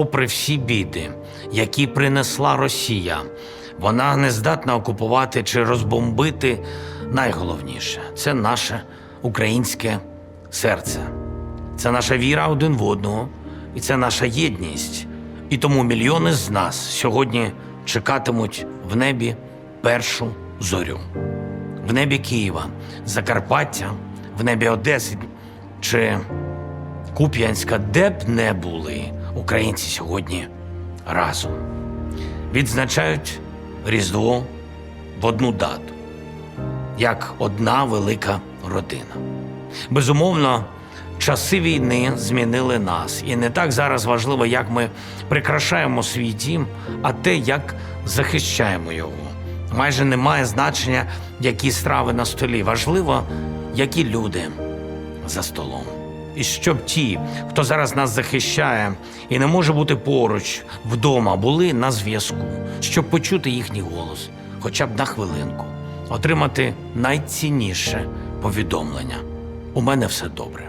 Попри всі біди, які принесла Росія, вона не здатна окупувати чи розбомбити найголовніше це наше українське серце. Це наша віра один в одного, і це наша єдність. І тому мільйони з нас сьогодні чекатимуть в небі першу зорю. В небі Києва, Закарпаття, в небі Одеси чи Куп'янська, де б не були українці сьогодні разом. Відзначають Різдво в одну дату, як одна велика родина. Безумовно, часи війни змінили нас, і не так зараз важливо, як ми прикрашаємо свій дім, а те, як захищаємо його. Майже немає значення, які страви на столі. Важливо, які люди за столом. І щоб ті, хто зараз нас захищає і не може бути поруч вдома, були на зв'язку, щоб почути їхній голос, хоча б на хвилинку, отримати найцінніше повідомлення. У мене все добре.